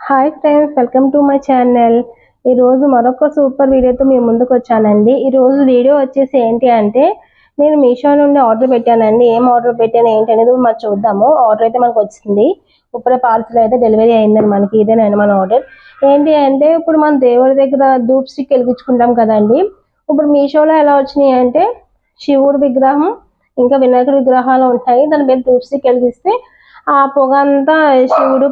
Hi friends welcome to my channel ఈరోజు మరొక super వీడియోతో మీ ముందుకు వచ్చానండి. ఈరోజు వీడియో వచ్చేసి ఏంటి అంటే నేను మీషో నుండి ఆర్డర్ పెట్టానండి. ఏం ఆర్డర్ పెట్టాను ఏంటి అనేది మనం చూద్దాము. ఆర్డర్ అయితే మనకు వచ్చింది. ఇప్పుడే పార్సల్ అయితే డెలివరీ అయిందని మనకి. ఇదేనండి మన ఆర్డర్ ఏంటి అంటే ఇప్పుడు మన దేవుడి దగ్గర ధూప్ స్టిక్ వెలిగించుకుంటాం కదండి. ఇప్పుడు మీషోలో ఎలా వచ్చినాయి అంటే శివుడి విగ్రహం ఇంకా వినాయకుడి విగ్రహాలు ఉంటాయి. దాని మీద ధూప్ స్టిక్ వెలిగిస్తే ఆ పొగ అంతా శివుడు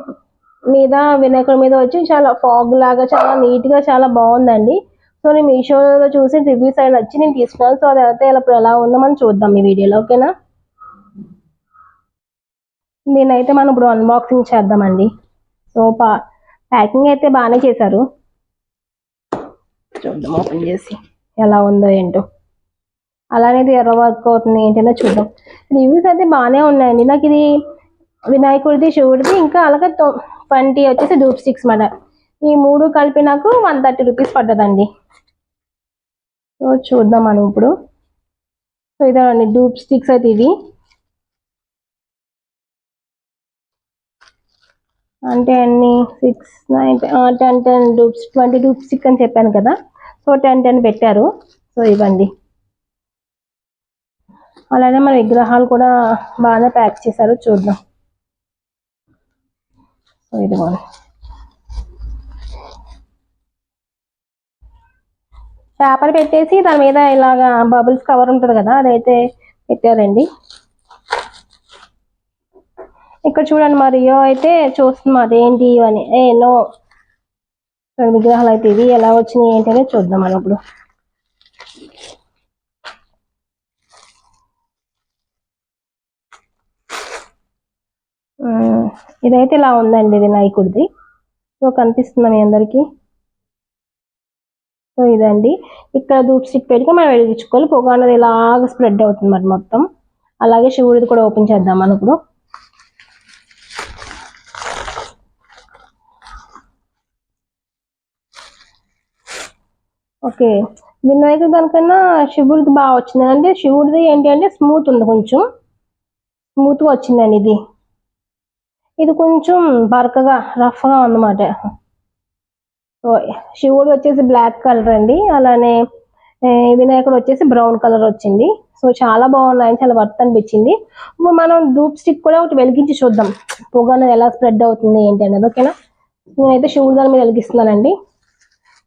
మీద వినాయకుడి మీద వచ్చి చాలా ఫాగ్ లాగా చాలా నీట్గా చాలా బాగుందండి. సో నేను మీషోలో చూసి రివ్యూస్ అయిన వచ్చి నేను తీసుకున్నాను. సో అది అయితే ఇలా ఇప్పుడు ఎలా ఉందో మనం చూద్దాం ఈ వీడియోలో ఓకేనా? నేనైతే మనం ఇప్పుడు అన్బాక్సింగ్ చేద్దామండి. సో పా ప్యాకింగ్ అయితే బాగానే చేశారు. చూద్దాం ఓపెన్ చేసి ఎలా ఉందో ఏంటో. అలానే ఇది ఎర్ర వర్క్ అవుతుంది ఏంటనే చూద్దాం. రివ్యూస్ అయితే బాగానే ఉన్నాయండి. నాకు ఇది వినాయకుడిది శివుడిది ఇంకా అలాగే ట్వంటీ వచ్చేసి డూప్ స్టిక్స్ మాట ఈ మూడు కలిపి నాకు వన్ థర్టీ రూపీస్ పడ్డదండి. సో చూద్దాం మనం ఇప్పుడు. సో ఇదేనండి డూప్ స్టిక్స్ అయితే ఇవి. అంటే అన్ని six nine ten ten dhoops twenty dhoop stick అని చెప్పాను కదా. సో టెన్ టెన్ పెట్టారు. సో ఇవ్వండి. అలానే మన విగ్రహాలు కూడా బాగానే ప్యాక్ చేశారు. చూద్దాం. సో ఇదిగోండి పేపర్ పెట్టేసి దాని మీద ఇలాగా బబుల్స్ కవర్ ఉంటుంది కదా అదైతే పెట్టారండి. ఇక్కడ చూడండి మరియో అయితే చూస్తుంది అదేంటి అని. ఎన్నో విగ్రహాలు అయితే ఇవి ఎలా వచ్చినాయి ఏంటి అనేది చూద్దాం మనం ఇప్పుడు. ఇదైతే ఇలా ఉందండి ఇది నాయకుడిది. సో కనిపిస్తుందా మీ అందరికి. సో ఇదండి. ఇక్కడ దూప్ స్టిక్ పెట్టుకుని మనం వెలిగించుకోవాలి. పొగ అనేది ఇలాగ స్ప్రెడ్ అవుతుంది మరి మొత్తం. అలాగే శివుడిది కూడా ఓపెన్ చేద్దాం మనం ఇప్పుడు. ఓకే. వినాయకుడు దానికన్నా శివుడిది బాగా వచ్చింది అంటే శివుడిది ఏంటి అంటే స్మూత్ ఉంది కొంచెం. స్మూత్గా వచ్చిందండి ఇది. ఇది కొంచెం బరకగా రఫ్గా ఉందన్నమాట. శివుడు వచ్చేసి బ్లాక్ కలర్ అండి. అలానే వినాయకుడు వచ్చేసి బ్రౌన్ కలర్ వచ్చింది. సో చాలా బాగున్నాయని చాలా వర్త్ అనిపించింది. ఇప్పుడు మనం ధూప్ స్టిక్ కూడా ఒకటి వెలిగించి చూద్దాం. పొగ అనేది ఎలా స్ప్రెడ్ అవుతుంది ఏంటి అనేది ఓకేనా? నేనైతే శివుడు దాని మీద వెలిగిస్తున్నానండి.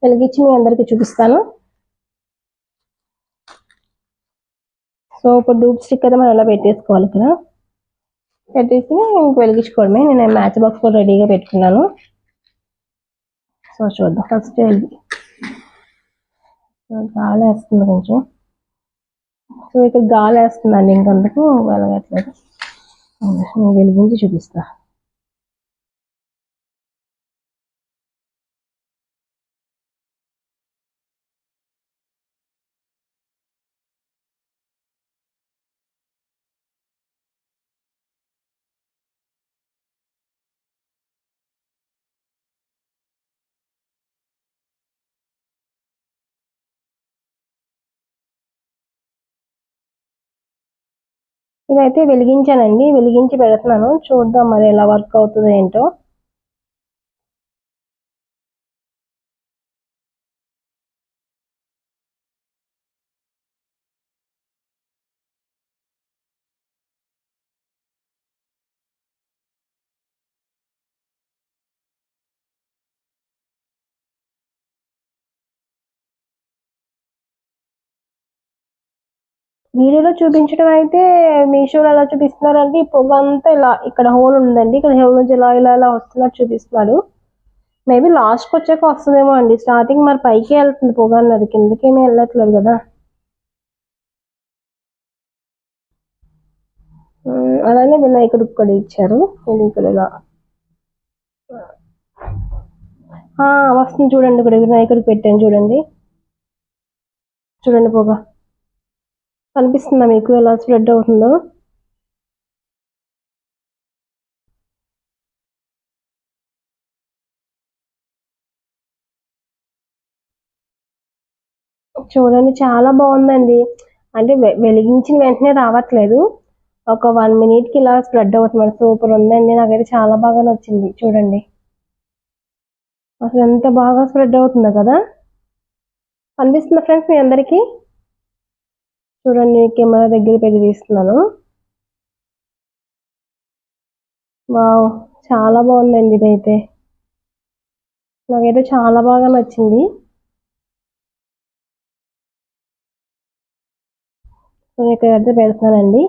వెలిగించి మీ అందరికీ చూపిస్తాను. సో ఇప్పుడు ధూప్ స్టిక్ అయితే మనం ఎలా పెట్టేసుకోవాలి ఇక్కడ? పెట్టేసి ఇంక వెలిగించుకోవడమే. నేను మ్యాచ్ బాక్స్ కూడా రెడీగా పెట్టుకున్నాను. సో చూద్దాం. ఫస్ట్ వెలిగి గాలి వేస్తుంది కొంచెం. సో ఇక్కడ గాలి వేస్తుందండి ఇంకందుకు. వెలగట్లేదు వెలిగించి చూపిస్తా. ఇదైతే వెలిగించానండి. వెలిగించి పెడుతున్నాను. చూద్దాం మరి ఎలా వర్క్ అవుతుందో ఏంటో. వీడియోలో చూపించడం అయితే మీషోలో ఎలా చూపిస్తున్నారంటే ఈ పొగ అంతా ఇలా ఇక్కడ హోల్ ఉందండి. ఇక్కడ హోల్ నుంచి ఇలా ఇలా ఇలా వస్తున్నట్టు చూపిస్తున్నాడు. మేబీ లాస్ట్కి వచ్చాక వస్తుందేమో అండి. స్టార్టింగ్ మరి పైకి వెళ్తుంది పొగ అన్నది. కిందకేమీ వెళ్ళట్లేదు కదా. అలానే వినాయకుడు కూడా ఇచ్చారు. ఇది ఇక్కడ ఇలా. వస్తుంది చూడండి. ఇక్కడ వినాయకుడికి పెట్టాను చూడండి. చూడండి పొగ. కనిపిస్తుందా మీకు? ఎలా స్ప్రెడ్ అవుతుందో? చూడండి చాలా బాగుందండి. అంటే వెలిగించిన వెంటనే రావట్లేదు. ఒక వన్ మినిట్కి ఇలా స్ప్రెడ్ అవుతుంది. సూపర్ ఉందండి. నాకైతే చాలా బాగా నచ్చింది. చూడండి. అసలు ఎంత బాగా స్ప్రెడ్ అవుతుందో కదా? అనిపిస్తుందా ఫ్రెండ్స్ మీ అందరికీ? చూడండి కెమెరా దగ్గర పెట్టి తీస్తున్నాను. వావ్ చాలా బాగుందండి ఇదైతే. నాకైతే చాలా బాగా నచ్చింది. నేను ఇక్కడ అయితే పెడుతున్నానండి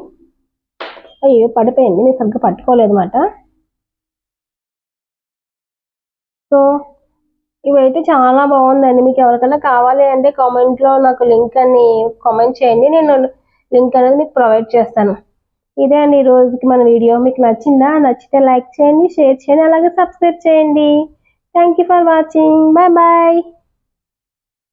అయ్యో పడిపోయింది. నేను సరిగ్గా పట్టుకోలేదు అన్నమాట సో ఇవైతే చాలా బాగుందండి. మీకు ఎవరికైనా కావాలి అంటే కామెంట్లో నాకు లింక్ అని కామెంట్ చేయండి. నేను లింక్ అనేది మీకు ప్రొవైడ్ చేస్తాను. ఇదే అండి ఈ రోజుకి మన వీడియో మీకు నచ్చిందా? నచ్చితే లైక్ చేయండి షేర్ చేయండి అలాగే సబ్స్క్రైబ్ చేయండి. Thank you for watching bye bye